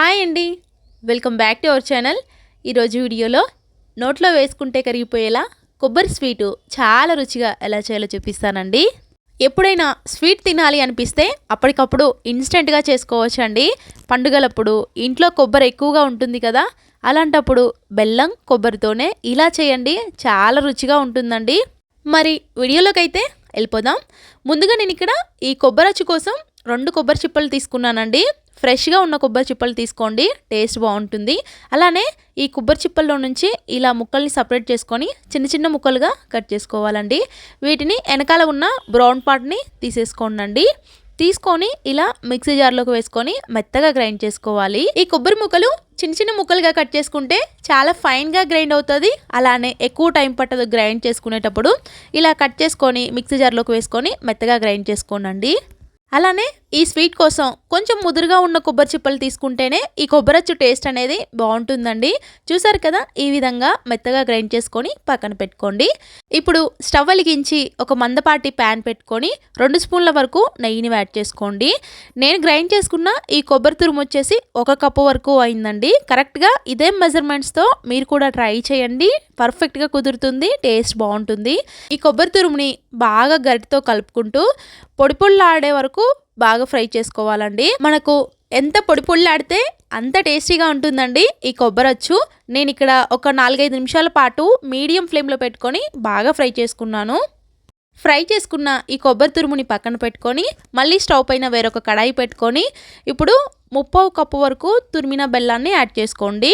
Hi అండి. Welcome back to our channel. ఈరోజు వీడియోలో నోట్లో వేసుకుంటే కరిగిపోయేలా కొబ్బరి స్వీటు చాలా రుచిగా ఎలా చేయాలో చూపిస్తానండి. ఎప్పుడైనా స్వీట్ తినాలి అనిపిస్తే అప్పటికప్పుడు ఇన్స్టెంట్గా చేసుకోవచ్చండి. పండుగలప్పుడు ఇంట్లో కొబ్బరి ఎక్కువగా ఉంటుంది కదా అలాంటప్పుడు బెల్లం కొబ్బరితోనే ఇలా చేయండి. చాలా రుచిగా ఉంటుందండి. మరి వీడియోలోకి అయితే వెళ్ళిపోదాం. ముందుగా నేను ఇక్కడ ఈ కొబ్బరచ్చు కోసం రెండు కొబ్బరి చిప్పలు తీసుకున్నానండి. ఫ్రెష్గా ఉన్న కొబ్బరి చిప్పలు తీసుకోండి టేస్ట్ బాగుంటుంది. అలానే ఈ కొబ్బరి చిప్పల్లో నుంచి ఇలా ముక్కల్ని సపరేట్ చేసుకొని చిన్న చిన్న ముక్కలుగా కట్ చేసుకోవాలండి. వీటిని వెనకాల ఉన్న బ్రౌన్ పార్ట్ని తీసేసుకోండి తీసుకొని ఇలా మిక్సీ జార్లోకి వేసుకొని మెత్తగా గ్రైండ్ చేసుకోవాలి. ఈ కొబ్బరి ముక్కలు చిన్న చిన్న ముక్కలుగా కట్ చేసుకుంటే చాలా ఫైన్గా గ్రైండ్ అవుతుంది. అలానే ఎక్కువ టైం పట్టదు గ్రైండ్ చేసుకునేటప్పుడు. ఇలా కట్ చేసుకొని మిక్సీ జార్లోకి వేసుకొని మెత్తగా గ్రైండ్ చేసుకోనండి. అలానే ఈ స్వీట్ కోసం కొంచెం ముదురుగా ఉన్న కొబ్బరి చిప్పలు తీసుకుంటేనే ఈ కొబ్బరచ్చు టేస్ట్ అనేది బాగుంటుందండి. చూసారు కదా? ఈ విధంగా మెత్తగా గ్రైండ్ చేసుకొని పక్కన పెట్టుకోండి. ఇప్పుడు స్టవ్ వెలిగించి ఒక మందపాటి ప్యాన్ పెట్టుకొని రెండు స్పూన్ల వరకు నెయ్యిని యాడ్ చేసుకోండి. నేను గ్రైండ్ చేసుకున్న ఈ కొబ్బరి తురుము వచ్చేసి ఒక కప్పు వరకు అయిందండి. కరెక్ట్గా ఇదే మెజర్మెంట్స్తో మీరు కూడా ట్రై చేయండి. పర్ఫెక్ట్గా కుదురుతుంది టేస్ట్ బాగుంటుంది. ఈ కొబ్బరి తురుముని బాగా గరిటితో కలుపుకుంటూ పొడి ఆడే వరకు బాగా ఫ్రై చేసుకోవాలండి. మనకు ఎంత పొడి పొళ్ళాడితే అంత టేస్టీగా ఉంటుందండి ఈ కొబ్బరచ్చు. నేను ఇక్కడ ఒక నాలుగైదు నిమిషాల పాటు మీడియం ఫ్లేమ్లో పెట్టుకొని బాగా ఫ్రై చేసుకున్నాను. ఫ్రై చేసుకున్న ఈ కొబ్బరి తురుముని పక్కన పెట్టుకొని మళ్ళీ స్టవ్ పైన వేరొక కడాయి పెట్టుకొని ఇప్పుడు ముప్పై కప్పు వరకు తురిమిన బెల్లాన్ని యాడ్ చేసుకోండి.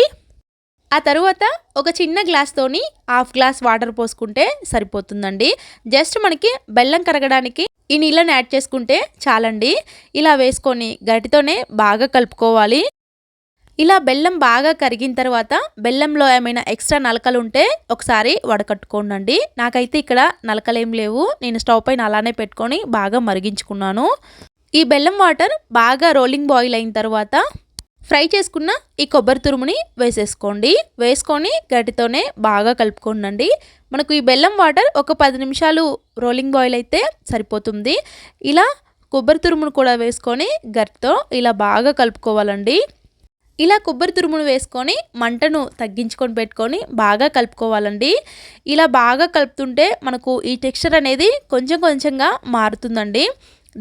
ఆ తరువాత ఒక చిన్న గ్లాస్తోని హాఫ్ గ్లాస్ వాటర్ పోసుకుంటే సరిపోతుందండి. జస్ట్ మనకి బెల్లం కరగడానికి ఈ నీళ్ళని యాడ్ చేసుకుంటే చాలండి. ఇలా వేసుకొని గట్టితోనే బాగా కలుపుకోవాలి. ఇలా బెల్లం బాగా కరిగిన తర్వాత బెల్లంలో ఏమైనా ఎక్స్ట్రా నలకలు ఉంటే ఒకసారి వడకట్టుకోండి నాకైతే ఇక్కడ నలకలేం లేవు. నేను స్టవ్ పైన అలానే పెట్టుకొని బాగా మరిగించుకున్నాను. ఈ బెల్లం వాటర్ బాగా రోలింగ్ బాయిల్ అయిన తర్వాత ఫ్రై చేసుకున్న ఈ కొబ్బరి తురుముని వేసేసుకోండి. వేసుకొని గట్టితోనే బాగా కలుపుకోండి మనకు ఈ బెల్లం వాటర్ ఒక పది నిమిషాలు రోలింగ్ బాయిల్ అయితే సరిపోతుంది. ఇలా కొబ్బరి తురుమును కూడా వేసుకొని గట్టితో ఇలా బాగా కలుపుకోవాలండి. ఇలా కొబ్బరి తురుమును వేసుకొని మంటను తగ్గించుకొని పెట్టుకొని బాగా కలుపుకోవాలండి. ఇలా బాగా కలుపుతుంటే మనకు ఈ టెక్స్చర్ అనేది కొంచెం కొంచెంగా మారుతుందండి.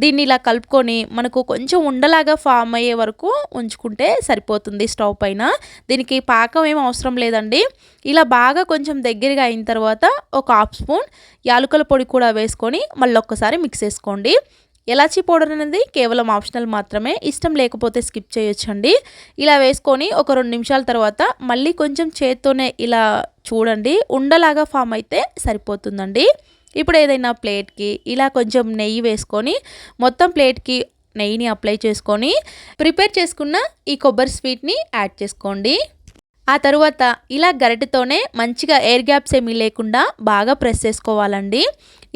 దీన్ని ఇలా కలుపుకొని మనకు కొంచెం ఉండలాగా ఫామ్ అయ్యే వరకు ఉంచుకుంటే సరిపోతుంది స్టవ్ పైన. దీనికి పాకం ఏం అవసరం లేదండి. ఇలా బాగా కొంచెం దగ్గరగా అయిన తర్వాత ఒక హాఫ్ స్పూన్ యాలకుల పొడి కూడా వేసుకొని మళ్ళీ ఒక్కసారి మిక్స్ చేసుకోండి. ఎలాచీ పౌడర్ అనేది కేవలం ఆప్షనల్ మాత్రమే. ఇష్టం లేకపోతే స్కిప్ చేయొచ్చండి. ఇలా వేసుకొని ఒక రెండు నిమిషాల తర్వాత మళ్ళీ కొంచెం చేత్తోనే ఇలా చూడండి. ఉండలాగా ఫామ్ అయితే సరిపోతుందండి. ఇప్పుడు ఏదైనా ప్లేట్కి ఇలా కొంచెం నెయ్యి వేసుకొని మొత్తం ప్లేట్కి నెయ్యిని అప్లై చేసుకొని ప్రిపేర్ చేసుకున్న ఈ కొబ్బరి స్వీట్ని యాడ్ చేసుకోండి. ఆ తరువాత ఇలా గరిటెతోనే మంచిగా ఎయిర్ గ్యాప్స్ ఏమీ లేకుండా బాగా ప్రెస్ చేసుకోవాలండి.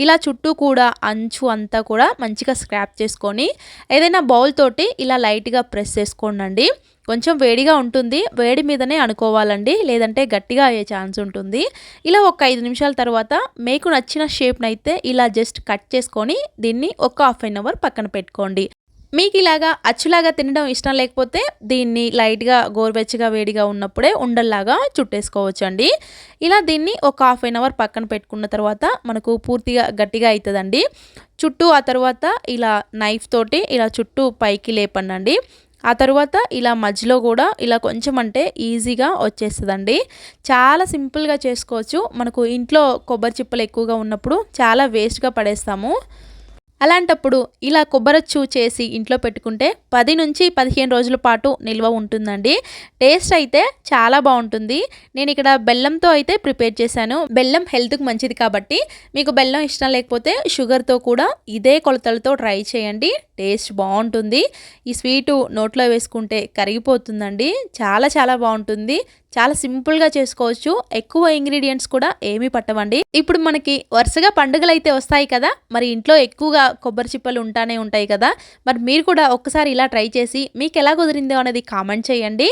ఇలా చుట్టూ కూడా అంచు అంతా కూడా మంచిగా స్క్రాప్ చేసుకొని ఏదైనా బౌల్ తోటి ఇలా లైట్గా ప్రెస్ చేసుకోండి కొంచెం వేడిగా ఉంటుంది వేడి మీదనే అనుకోవాలండి లేదంటే గట్టిగా అయ్యే ఛాన్స్ ఉంటుంది. ఇలా ఒక ఐదు నిమిషాల తర్వాత మీకు నచ్చిన షేప్నైతే ఇలా జస్ట్ కట్ చేసుకొని దీన్ని ఒక హాఫ్ అన్ అవర్ పక్కన పెట్టుకోండి. మీకు ఇలాగా అచ్చులాగా తినడం ఇష్టం లేకపోతే దీన్ని లైట్గా గోరువెచ్చగా వేడిగా ఉన్నప్పుడే ఉండల్లాగా చుట్టేసుకోవచ్చు అండి ఇలా దీన్ని ఒక హాఫ్ అన్ అవర్ పక్కన పెట్టుకున్న తర్వాత మనకు పూర్తిగా గట్టిగా అవుతుందండి చుట్టూ ఆ తర్వాత ఇలా నైఫ్ తోటి ఇలా చుట్టూ పైకి లేపండి ఆ తర్వాత ఇలా మధ్యలో కూడా ఇలా కొంచెం అంటే ఈజీగా వచ్చేస్తుందండి. చాలా సింపుల్గా చేసుకోవచ్చు. మనకు ఇంట్లో కొబ్బరి చిప్పలు ఎక్కువగా ఉన్నప్పుడు చాలా వేస్ట్గా పడేస్తాము. అలాంటప్పుడు ఇలా కొబ్బరచ్చు చేసి ఇంట్లో పెట్టుకుంటే పది నుంచి పదిహేను రోజుల పాటు నిల్వ ఉంటుందండి. టేస్ట్ అయితే చాలా బాగుంటుంది. నేను ఇక్కడ బెల్లంతో అయితే ప్రిపేర్ చేశాను. బెల్లం హెల్త్కి మంచిది కాబట్టి మీకు బెల్లం ఇష్టం లేకపోతే షుగర్తో కూడా ఇదే కొలతలతో ట్రై చేయండి. టేస్ట్ బాగుంటుంది. ఈ స్వీటు నోట్లో వేసుకుంటే కరిగిపోతుందండి. చాలా చాలా బాగుంటుంది. చాలా సింపుల్గా చేసుకోవచ్చు. ఎక్కువ ఇంగ్రీడియంట్స్ కూడా ఏమీ పట్టవండి. ఇప్పుడు మనకి వరుసగా పండుగలు అయితే వస్తాయి కదా మరి ఇంట్లో ఎక్కువగా కొబ్బరి చిప్పలు ఉంటానే ఉంటాయి కదా మరి మీరు కూడా ఒక్కసారి ఇలా ట్రై చేసి మీకు ఎలా కుదిరిందో అనేది కామెంట్ చేయండి.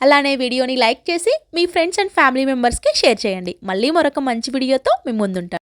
అలానే వీడియోని లైక్ చేసి మీ ఫ్రెండ్స్ అండ్ ఫ్యామిలీ మెంబర్స్కి షేర్ చేయండి. మళ్ళీ మరొక మంచి వీడియోతో మీ ముందుంటాం